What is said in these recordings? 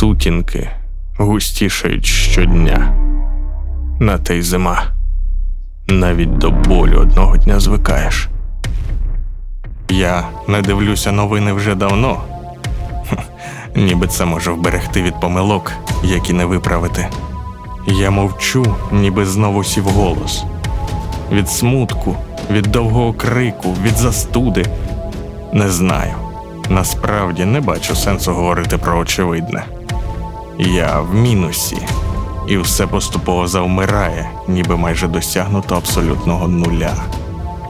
Сутінки густішають щодня. На те й зима. Навіть до болю одного дня звикаєш. Я не дивлюся новини вже давно. Ніби це може вберегти від помилок, які не виправити. Я мовчу, ніби знову сів голос. Від смутку, від довгого крику, від застуди. Не знаю. Насправді не бачу сенсу говорити про очевидне. Я в мінусі, і все поступово завмирає, ніби майже досягнуто абсолютного нуля.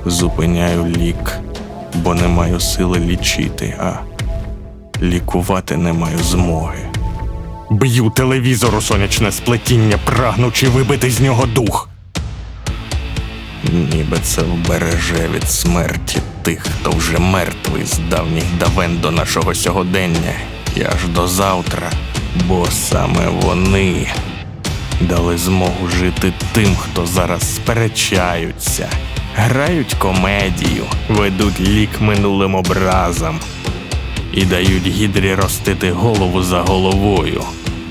Зупиняю лік, бо не маю сили лічити, а лікувати не маю змоги. Б'ю телевізор у сонячне сплетіння, прагнучи вибити з нього дух. Ніби це вбереже від смерті тих, хто вже мертвий з давніх давен до нашого сьогодення і аж до завтра, бо саме вони дали змогу жити тим, хто зараз сперечаються, грають комедію, ведуть лік минулим образам і дають гідрі ростити голову за головою,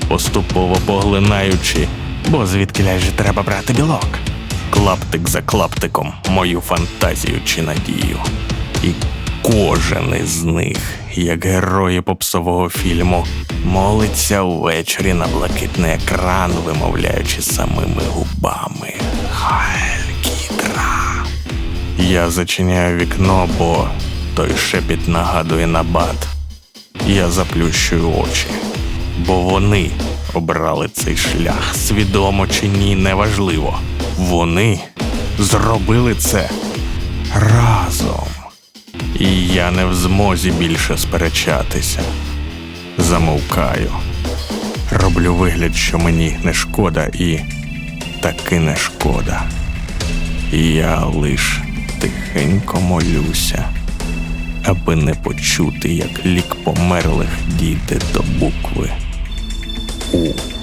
поступово поглинаючи, бо звідки же треба брати білок. Клаптик за клаптиком мою фантазію чи надію. І кожен із них, як герої попсового фільму, молиться увечері на блакитний екран, вимовляючи самими губами Хайль Я зачиняю вікно, бо той шепіт нагадує набат. Я заплющую очі, бо вони обрали цей шлях, свідомо чи ні, неважливо. Вони зробили це разом. І я не в змозі більше сперечатися. Замовкаю. Роблю вигляд, що мені не шкода, і таки не шкода. Я лиш тихенько молюся, аби не почути, як лік померлих дійде до букви У.